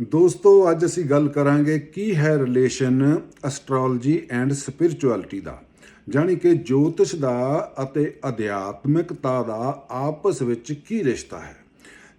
ਦੋਸਤੋ, ਅੱਜ ਅਸੀਂ ਗੱਲ ਕਰਾਂਗੇ ਕੀ ਹੈ ਰਿਲੇਸ਼ਨ ਐਸਟ੍ਰੋਲੋਜੀ ਐਂਡ ਸਪਿਰਚੁਅਲਿਟੀ ਦਾ। ਜਾਣੀ ਕਿ ਜੋਤਿਸ਼ ਦਾ ਅਤੇ ਅਧਿਆਤਮਿਕਤਾ ਦਾ ਆਪਸ ਵਿੱਚ ਕੀ ਰਿਸ਼ਤਾ ਹੈ।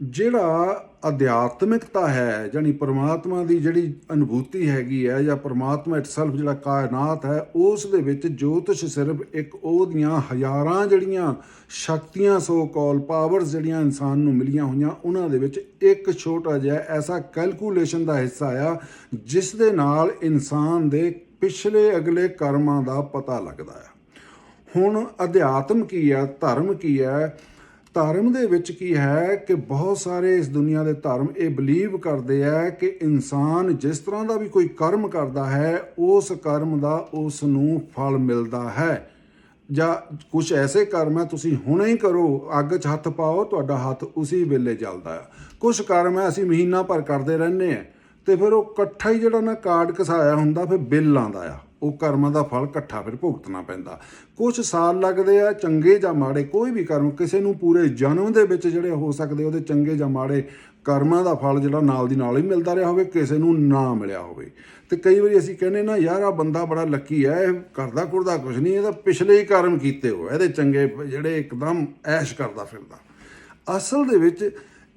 ਜਿਹੜਾ ਅਧਿਆਤਮਿਕਤਾ ਹੈ ਜਾਨੀ ਪਰਮਾਤਮਾ ਦੀ ਜਿਹੜੀ ਅਨੁਭੂਤੀ ਹੈਗੀ ਹੈ ਜਾਂ ਪ੍ਰਮਾਤਮਾ ਇਟਸੈਲਫ ਜਿਹੜਾ ਕਾਇਨਾਤ ਹੈ, ਉਸ ਦੇ ਵਿੱਚ ਜੋਤਿਸ਼ ਸਿਰਫ ਇੱਕ ਉਹਦੀਆਂ ਹਜ਼ਾਰਾਂ ਜਿਹੜੀਆਂ ਸ਼ਕਤੀਆਂ ਸੋ ਕਾਲ ਪਾਵਰਸ ਜਿਹੜੀਆਂ ਇਨਸਾਨ ਨੂੰ ਮਿਲੀਆਂ ਹੋਈਆਂ, ਉਹਨਾਂ ਦੇ ਵਿੱਚ ਇੱਕ ਛੋਟਾ ਜਿਹਾ ਐਸਾ ਕੈਲਕੂਲੇਸ਼ਨ ਦਾ ਹਿੱਸਾ ਆ, ਜਿਸ ਦੇ ਨਾਲ ਇਨਸਾਨ ਦੇ ਪਿਛਲੇ ਅਗਲੇ ਕਰਮਾਂ ਦਾ ਪਤਾ ਲੱਗਦਾ ਆ। ਹੁਣ ਅਧਿਆਤਮ ਕੀ ਹੈ, ਧਰਮ ਕੀ ਹੈ ਧਰਮ ਦੇ ਵਿੱਚ ਕੀ ਹੈ ਕਿ ਬਹੁਤ ਸਾਰੇ ਇਸ ਦੁਨੀਆ ਦੇ ਧਰਮ ਇਹ ਬਲੀਵ ਕਰਦੇ ਆ ਕਿ ਇਨਸਾਨ ਜਿਸ ਤਰ੍ਹਾਂ ਦਾ ਵੀ ਕੋਈ ਕਰਮ ਕਰਦਾ ਹੈ, ਉਸ ਕਰਮ ਦਾ ਉਸ ਨੂੰ ਫਲ ਮਿਲਦਾ ਹੈ। ਜਾਂ ਕੁਝ ਐਸੇ ਕਰਮ ਹੈ, ਤੁਸੀਂ ਹੁਣੇ ਹੀ ਕਰੋ, ਅੱਗ 'ਚ ਹੱਥ ਪਾਓ, ਤੁਹਾਡਾ ਹੱਥ ਉਸੇ ਵੇਲੇ ਜਲਦਾ ਆ ਕੁਝ ਕਰਮ ਹੈ, ਅਸੀਂ ਮਹੀਨਾ ਭਰ ਕਰਦੇ ਰਹਿੰਦੇ ਆ ਤੇ ਫਿਰ ਉਹ ਇਕੱਠਾ ਹੀ ਜਿਹੜਾ ਨਾ ਕਾਰਡ ਕਸਾਇਆ ਹੁੰਦਾ, ਫਿਰ ਬਿੱਲ ਆਂਦਾ ਆ। ਉਹ ਕਰਮਾਂ ਦਾ ਫਲ ਇਕੱਠਾ ਫਿਰ ਭੁਗਤਣਾ ਪੈਂਦਾ। ਕੁਝ ਸਾਲ ਲੱਗਦੇ ਆ, ਚੰਗੇ ਜਾਂ ਮਾੜੇ, ਕੋਈ ਵੀ ਕਰਮ, ਕਿਸੇ ਨੂੰ ਪੂਰੇ ਜਨਮ ਦੇ ਵਿੱਚ ਜਿਹੜੇ ਹੋ ਸਕਦੇ ਉਹਦੇ ਚੰਗੇ ਜਾਂ ਮਾੜੇ ਕਰਮਾਂ ਦਾ ਫਲ ਜਿਹੜਾ ਨਾਲ ਦੀ ਨਾਲ ਹੀ ਮਿਲਦਾ ਰਿਹਾ ਹੋਵੇ, ਕਿਸੇ ਨੂੰ ਨਾ ਮਿਲਿਆ ਹੋਵੇ। ਤੇ ਕਈ ਵਾਰੀ ਅਸੀਂ ਕਹਿੰਦੇ ਨਾ, ਯਾਰ ਆ ਬੰਦਾ ਬੜਾ ਲੱਕੀ ਹੈ ਇਹ ਕਰਦਾ ਕੁਰਦਾ ਕੁਝ ਨਹੀਂ ਇਹਦਾ ਪਿਛਲੇ ਹੀ ਕਰਮ ਕੀਤੇ ਹੋ ਇਹਦੇ ਚੰਗੇ ਜਿਹੜੇ ਇੱਕਦਮ ਐਸ਼ ਕਰਦਾ ਫਿਰਦਾ। ਅਸਲ ਦੇ ਵਿੱਚ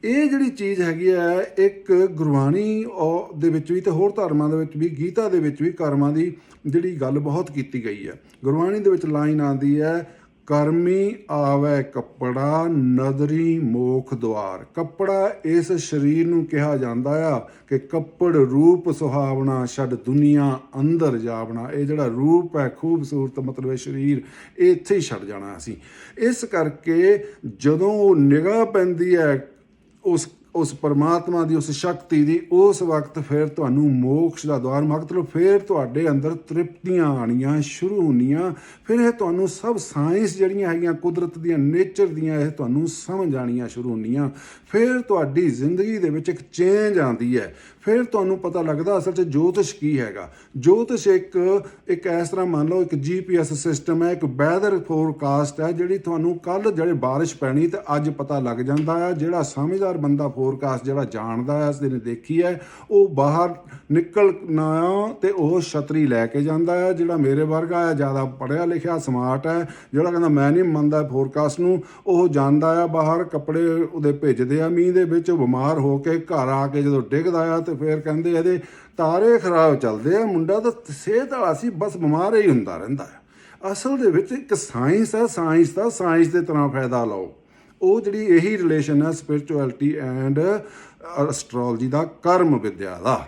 ਇਹ ਜਿਹੜੀ ਚੀਜ਼ ਹੈਗੀ ਹੈ, ਇੱਕ ਗੁਰਬਾਣੀ ਔ- ਦੇ ਵਿੱਚ ਵੀ ਤੇ ਹੋਰ ਧਰਮਾਂ ਦੇ ਵਿੱਚ ਵੀ, ਗੀਤਾ ਦੇ ਵਿੱਚ ਵੀ ਕਰਮਾਂ ਦੀ ਜਿਹੜੀ ਗੱਲ ਬਹੁਤ ਕੀਤੀ ਗਈ ਹੈ। ਗੁਰਬਾਣੀ ਦੇ ਵਿੱਚ ਲਾਈਨ ਆਉਂਦੀ ਹੈ, ਕਰਮੀ ਆਵੇ ਕੱਪੜਾ, ਨਦਰੀ ਮੋਖ ਦੁਆਰ। ਕੱਪੜਾ ਇਸ ਸਰੀਰ ਨੂੰ ਕਿਹਾ ਜਾਂਦਾ ਆ ਕਿ ਕੱਪੜ ਰੂਪ ਸੁਹਾਵਣਾ, ਛੱਡ ਦੁਨੀਆ ਅੰਦਰ ਜਾਵਣਾ। ਇਹ ਜਿਹੜਾ ਰੂਪ ਹੈ, ਖੂਬਸੂਰਤ ਮਤਲਬ ਇਹ ਸਰੀਰ, ਇਹ ਇੱਥੇ ਹੀ ਛੱਡ ਜਾਣਾ ਅਸੀਂ। ਇਸ ਕਰਕੇ ਜਦੋਂ ਉਹ ਨਿਗਾਹ ਪੈਂਦੀ ਹੈ ਉਸ ਉਸ ਪਰਮਾਤਮਾ ਦੀ ਉਸ ਸ਼ਕਤੀ ਦੀ, ਉਸ ਵਕਤ ਫਿਰ ਤੁਹਾਨੂੰ ਮੋਕਸ਼ ਦਾ ਦਵਾਰ ਮਤਲਬ ਫਿਰ ਤੁਹਾਡੇ ਅੰਦਰ ਤ੍ਰਿਪਤੀਆਂ ਆਣੀਆਂ ਸ਼ੁਰੂ ਹੋਣੀਆਂ ਫਿਰ ਇਹ ਤੁਹਾਨੂੰ ਸਭ ਸਾਇੰਸ ਜਿਹੜੀਆਂ ਹੈਗੀਆਂ, ਕੁਦਰਤ ਦੀਆਂ, ਨੇਚਰ ਦੀਆਂ, ਇਹ ਤੁਹਾਨੂੰ ਸਮਝ ਆਣੀਆਂ ਸ਼ੁਰੂ ਹੋਣੀਆਂ ਫਿਰ ਤੁਹਾਡੀ ਜ਼ਿੰਦਗੀ ਦੇ ਵਿੱਚ ਇੱਕ ਚੇਂਜ ਆਉਂਦੀ ਹੈ। ਫਿਰ ਤੁਹਾਨੂੰ ਪਤਾ ਲੱਗਦਾ ਅਸਲ 'ਚ ਜੋਤਿਸ਼ ਕੀ ਹੈਗਾ। ਜੋਤਿਸ਼ ਇੱਕ ਇੱਕ ਇਸ ਤਰ੍ਹਾਂ ਮੰਨ ਲਓ, ਇੱਕ ਜੀਪੀਐਸ ਸਿਸਟਮ ਹੈ, ਇੱਕ ਵੈਦਰ ਫੋਰਕਾਸਟ ਹੈ, ਜਿਹੜੀ ਤੁਹਾਨੂੰ ਕੱਲ ਜਿਹੜੇ ਬਾਰਿਸ਼ ਪੈਣੀ ਤੇ ਅੱਜ ਪਤਾ ਲੱਗ ਜਾਂਦਾ ਹੈ, ਜਿਹੜਾ ਸਮਝਦਾਰ ਬੰਦਾ ਫੋਰਕਾਸਟ ਜਿਹੜਾ ਜਾਣਦਾ ਹੈ ਉਸ ਦਿਨ ਦੇਖੀ ਹੈ, ਉਹ ਬਾਹਰ ਨਿਕਲਣਾ ਤੇ ਉਹ ਛਤਰੀ ਲੈ ਕੇ ਜਾਂਦਾ ਹੈ, ਜਿਹੜਾ ਮੇਰੇ ਵਰਗਾ ਹੈ, ਜ਼ਿਆਦਾ ਪੜ੍ਹਿਆ ਲਿਖਿਆ ਸਮਾਰਟ ਹੈ, ਜਿਹੜਾ ਕਹਿੰਦਾ ਮੈਂ ਨਹੀਂ ਮੰਨਦਾ ਫੋਰਕਾਸਟ ਨੂੰ, ਉਹ ਜਾਂਦਾ ਆ ਬਾਹਰ, ਕੱਪੜੇ ਉਹਦੇ ਭੇਜਦੇ ਆ ਮੀਂਹ ਦੇ ਵਿੱਚ ਬਿਮਾਰ ਹੋ ਕੇ ਘਰ ਆ ਕੇ ਜਦੋਂ ਡਿੱਗਦਾ ਆ ਤੇ ਫਿਰ ਕਹਿੰਦੇ ਇਹਦੇ ਤਾਰੇ ਖਰਾਬ ਚੱਲਦੇ ਆ, ਮੁੰਡਾ ਤਾਂ ਸਿਹਤ ਵਾਲਾ ਸੀ, ਬਸ ਬਿਮਾਰ ਹੀ ਹੁੰਦਾ ਰਹਿੰਦਾ ਹੈ ਅਸਲ ਦੇ ਵਿੱਚ ਇੱਕ ਸਾਇੰਸ ਹੈ ਸਾਇੰਸ ਦਾ ਸਾਇੰਸ ਦੇ ਤਰ੍ਹਾਂ ਫਾਇਦਾ ਲਓ। ਉਹ ਜਿਹੜੀ ਇਹੀ ਰਿਲੇਸ਼ਨ ਹੈ ਸਪਿਰਚੁਅਲਿਟੀ ਐਂਡ ਐਸਟ੍ਰੋਲੋਜੀ ਦਾ ਕਰਮ ਵਿਦਿਆ ਦਾ।